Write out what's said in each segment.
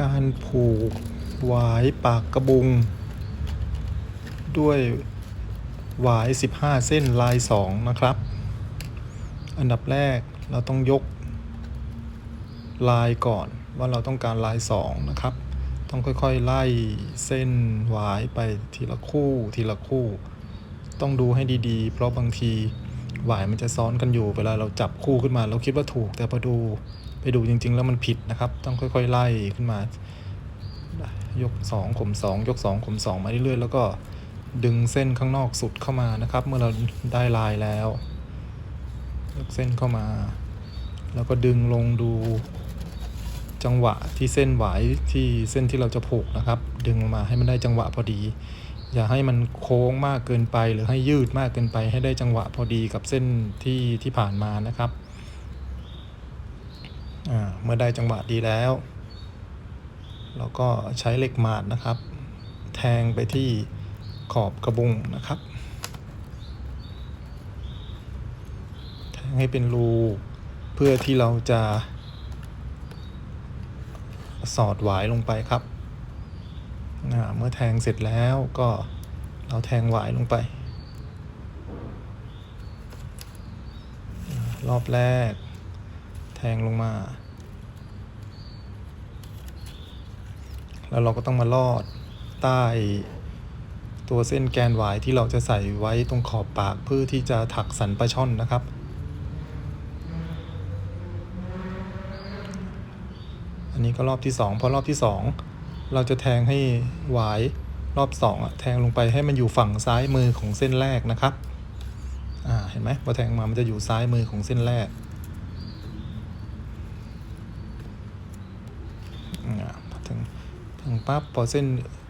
การผูกหวายปากกระบุง ด้วยหวาย 15 เส้นลาย 2 นะครับ อันดับแรกเราต้องยกลายก่อนว่าเราต้องการลาย 2 นะครับ ต้องค่อยๆไล่เส้นหวายไปทีละคู่ทีละคู่ ต้องดูให้ดีๆ เพราะบางทีหวายมันจะซ้อนกันอยู่ เวลาเราจับคู่ขึ้นมา เราคิดว่าถูกแต่พอดู ไปดูจริง ๆ แล้วมันผิดนะครับ ต้องค่อย ๆ ไล่ขึ้นมา ยก2ข่ม2 ยก2ข่ม2 มาเรื่อยๆ แล้วก็ดึงเส้นข้างนอกสุดเข้ามานะครับ เมื่อเราได้ลายแล้ว ยกเส้นเข้ามา แล้วก็ดึงลงดูจังหวะที่เส้นหวายที่เส้นที่เราจะผูกนะครับ ดึงมาให้มันได้จังหวะพอดี อย่าให้มันโค้งมากเกินไป หรือให้ยืดมากเกินไป ให้ได้จังหวะพอดีกับเส้นที่ที่ผ่านมานะครับ เมื่อได้จังหวะดีแล้ว เราก็ใช้เหล็กหมาดนะครับ แทงไปที่ขอบกระบุงนะครับ แทงให้เป็นรูเพื่อที่เราจะสอดหวายลงไปครับ เมื่อแทงเสร็จแล้วก็เราแทงหวายลงไป รอบแรก ทงลงมา แล้วเราก็ต้องมาลอดใต้ตัวเส้นแกนหวายที่เราจะใส่ไว้ตรงขอบปากเพื่อที่จะถักสันปลาช่อนนะครับ อันนี้ก็รอบที่สองพอรอบที่สองเราจะแทงให้หวายรอบสองอะแทงลงไปให้มันอยู่ฝั่งซ้ายมือของเส้นแรกนะครับ อ่า เห็นไหมพอแทงมามันจะอยู่ซ้ายมือของเส้นแรกอ่าพอถึง ถึงปั๊บพอเส้น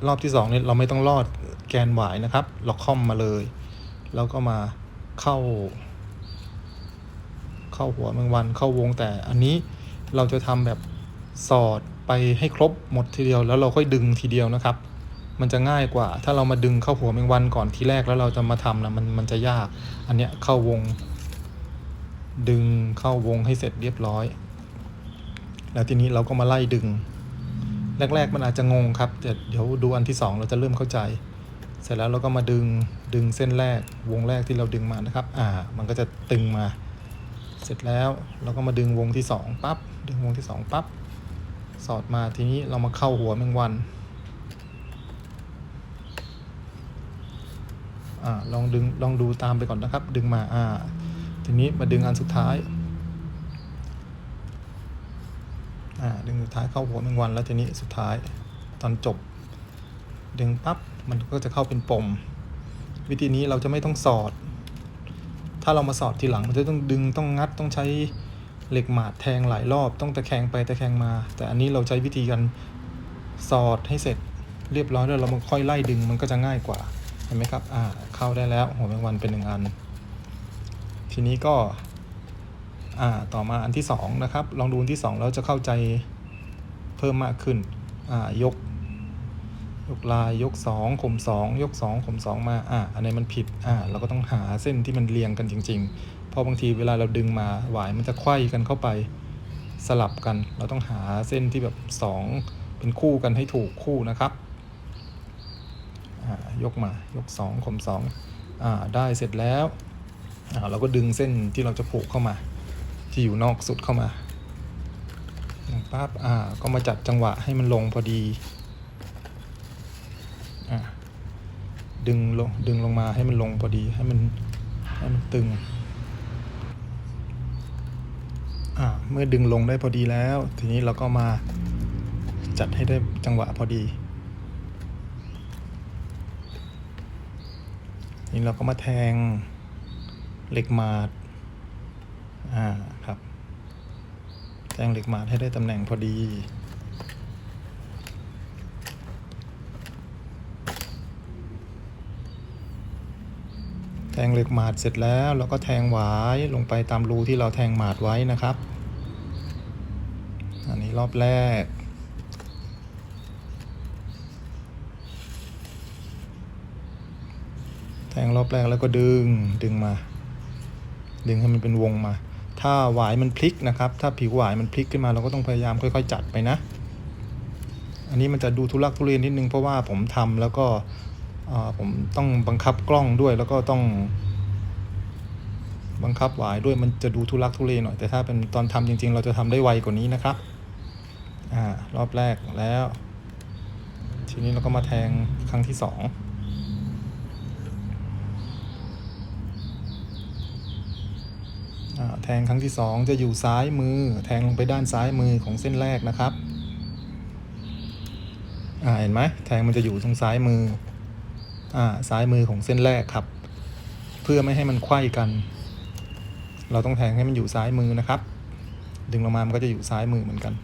รอบที่สองเนี่ยเราไม่ต้องลอดแกนหวายนะครับ เราค่อมมาเลย แล้วก็มาเข้า เข้าหัวแมงวันเข้าวงแต่อันนี้เราจะทำแบบสอดไปให้ครบหมดทีเดียว แล้วเราค่อยดึงทีเดียวนะครับ มันจะง่ายกว่า ถ้าเรามาดึงเข้าหัวแมงวันก่อนทีแรกแล้วเราจะมาทำนะมันมันจะยาก อันเนี้ยเข้าวง ดึงเข้าวงให้เสร็จเรียบร้อย แล้วทีนี้เราก็มาไล่ดึง แรก ๆ มันอาจจะงงครับแต่เดี๋ยวดูอันที่สองเราจะเริ่มเข้าใจ เสร็จแล้วเราก็มาดึงดึงเส้นแรกวงแรกที่เราดึงมานะครับ อ่า มันก็จะตึงมา เสร็จแล้วเราก็มาดึงวงที่สองปั๊บดึงวงที่สองปั๊บสอดมาทีนี้เรามาเข้าหัวแมงวันอ่าลองดึงลองดูตามไปก่อนนะครับ ดึงมาอ่าทีนี้มาดึงอันสุดท้าย อ่าดึงสุดท้ายเข้าหัวแมงวันแล้วทีนี้สุดท้ายตอนจบ ดึงปั๊บมันก็จะเข้าเป็นปม วิธีนี้เราจะไม่ต้องสอด ถ้าเรามาสอดทีหลังมันจะต้องดึงต้องงัดต้องใช้เหล็กหมาดแทงหลายรอบต้องตะแคงไปตะแคงมา แต่อันนี้เราใช้วิธีการสอดให้เสร็จเรียบร้อยแล้วเรามาค่อยไล่ดึงมันก็จะง่ายกว่า เห็นไหมครับ อ่า เข้าได้แล้วหัวแมงวันเป็นหนึ่งอัน ทีนี้ก็ อ่าต่อมาอันที่สองนะครับลองดูอันที่สองแล้วจะเข้าใจเพิ่มมากขึ้นอ่ายก ยกลายยกสองข่มสองยกสองข่มสองมาอ่าอันไหนี้มันผิดอ่าเราก็ต้องหาเส้นที่มันเรียงกันจริงๆเพราะบางทีเวลาเราดึงมาหวายมันจะไขว้กันเข้าไปสลับกัน เราต้องหาเส้นที่แบบสองเป็นคู่กันให้ถูกคู่นะครับอ่ายกมายกสองข่มสองอ่าได้เสร็จแล้วอ่าเราก็ดึงเส้นที่เราจะผูกเข้ามา ที่อยู่นอกสุดเข้ามาปั๊บอ่า ก็มาจัดจังหวะให้มันลงพอดี อะดึงลง ดึงลงมาให้มันลงพอดี ให้มัน ให้มันตึง อ่า เมื่อดึงลงได้พอดีแล้ว ทีนี้เราก็มาจัดให้ได้จังหวะพอดี นี่เราก็มาแทงเหล็กหมาด อ่า แทงเหล็กหมาดให้ได้ตำแหน่งพอดีแทงเหล็กหมาดเสร็จแล้วเราก็แทงหวายลงไปตามรูที่เราแทงหมาดไว้นะครับ อันนี้รอบแรก แทงรอบแรกแล้วก็ดึงดึงมา ดึงให้มันเป็นวงมา ถ้าหวายมันพลิกนะครับ ถ้าผิวหวายมันพลิกขึ้นมาเราก็ต้องพยายามค่อย ๆ จัดไปนะ อันนี้มันจะดูทุลักทุเลนิดนึงเพราะว่าผมทำแล้วก็ผมต้องบังคับกล้องด้วยแล้วก็ต้องบังคับหวายด้วยมันจะดูทุลักทุเลหน่อยแต่ถ้าเป็นตอนทำจริง ๆ เราจะทำได้ไวกว่านี้นะครับอ่ารอบแรกแล้ว ทีนี้เราก็มาแทงครั้งที่สองอ่า แทงครั้งที่สองจะอยู่ซ้ายมือ แทงลงไปด้านซ้ายมือของเส้นแรกนะครับเห็นไหมแทงมันจะอยู่ตรงซ้ายมืออ่าซ้ายมือของเส้นแรกครับ เพื่อไม่ให้มันไขว้กัน เราต้องแทงให้มันอยู่ซ้ายมือนะครับ ดึงลงมามันก็จะอยู่ซ้ายมือเหมือนกัน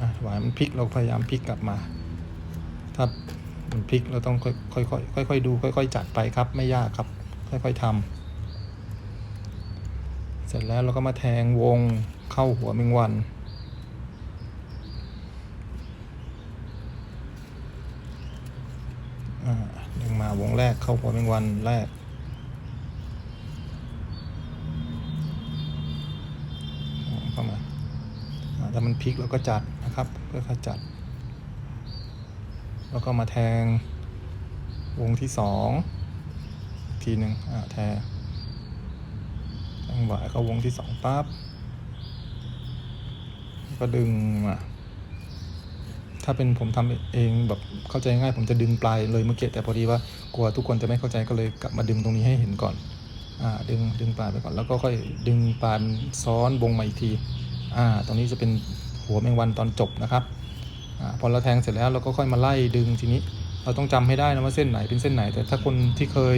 อะหวายมันพลิกเราพยายามพลิกกลับมาถ้ามันพลิกเราต้องค่อยๆค่อยๆดู ค่อย ๆ จัดไปครับ ไม่ยากครับ ค่อย ๆทำ สร็จแล้วเราก็มาแทงวงเข้าหัวแมงวันอ่าดึงมาวงแรกเข้าหัวแมงวันแรก เข้ามาถ้ามันพลิกเราก็จัดนะครับค่อยๆจัด แล้วก็มาแทงวงที่สองทีหนึ่งอ่าแทง แทงหวายเข้าวงที่สองปั๊บก็ดึงมาถ้าเป็นผมทำเองแบบเข้าใจง่ายผมจะดึงปลายเลยเมื่อกี้แต่พอดีว่ากลัวทุกคนจะไม่เข้าใจก็เลยกลับมาดึงตรงนี้ให้เห็นก่อน อ่า ดึงดึงปลายไปก่อนแล้วก็ค่อยดึงปลายซ้อนวงมาอีกที อ่า ตรงนี้จะเป็นหัวแมงวันตอนจบนะครับ อ่า พอเราแทงเสร็จแล้วเราก็ค่อยมาไล่ดึงทีนี้ เราต้องจำให้ได้นะว่าเส้นไหนเป็นเส้นไหน แต่ถ้าคนที่เคย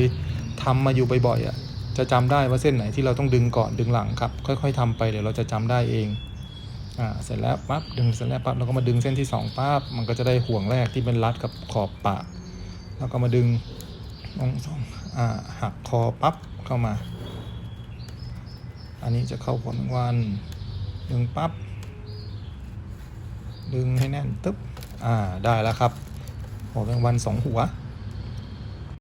ทำมาอยู่บ่อยๆอะ จะจำได้ว่าเส้นไหนที่เราต้องดึงก่อนดึงหลังครับ ค่อย ๆทำไปเดี๋ยวเราจะจำได้เองอ่าเสร็จแล้วปั๊บดึงเสร็จแล้วปั๊บเราก็มาดึงเส้นที่สองปั๊บมันก็จะได้ห่วงแรกที่เป็นรัดกับขอบปากแล้วก็มาดึงลงสองอ่าหักคอปั๊บเข้ามา อันนี้จะเข้าหัวแมงวันดึงปั๊บดึงให้แน่นตึ๊บอ่าได้แล้วครับหัวแมงวันสองหัว